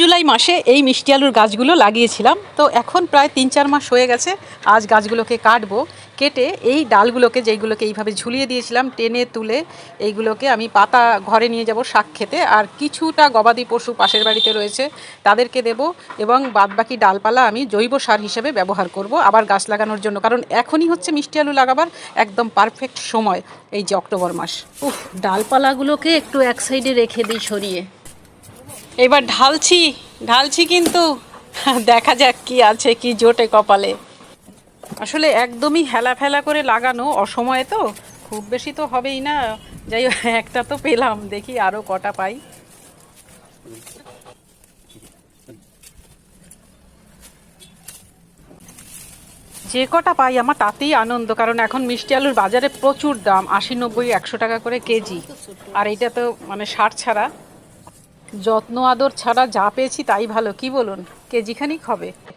জুলাই মাসে এই মিষ্টি আলুর গাছগুলো লাগিয়েছিলাম। তো এখন প্রায় তিন চার মাস হয়ে গেছে আজ গাছগুলোকে কাটবো। কেটে এই ডালগুলোকে যেইগুলোকে এইভাবে ঝুলিয়ে দিয়েছিলাম, টেনে তুলে এইগুলোকে আমি পাতা ঘরে নিয়ে যাব শাক খেতে। আর কিছুটা গবাদি পশু পাশের বাড়িতে রয়েছে, তাদেরকে দেব এবং বাদবাকি ডালপালা আমি জৈব সার হিসেবে ব্যবহার করব আবার গাছ লাগানোর জন্য। কারণ এখনই হচ্ছে মিষ্টি আলু লাগাবার একদম পারফেক্ট সময় এই যে অক্টোবর মাস। উফ, ডালপালাগুলোকে একটু এক সাইডে রেখে দিই সরিয়ে। এবার ঢালছি ঢালছি কিন্তু দেখা যাক কি আছে, কি জোটে কপালে। আসলে একদমই হেলা ফেলা করে লাগানো অসময়ে তো, খুব বেশি তো হবেই না। যাই একটা তো পেলাম, দেখি আরও কটা পাই। যে কটা পাই আমার তাতেই আনন্দ, কারণ এখন মিষ্টি আলুর বাজারে প্রচুর দাম, আশি নব্বই, একশো টাকা করে কেজি। আর এটা তো মানে ষাট ছাড়া। যত্ন আদর ছাড়া যা পেয়েছি তাই ভালো। কি বলুন? কেজিখানিক হবে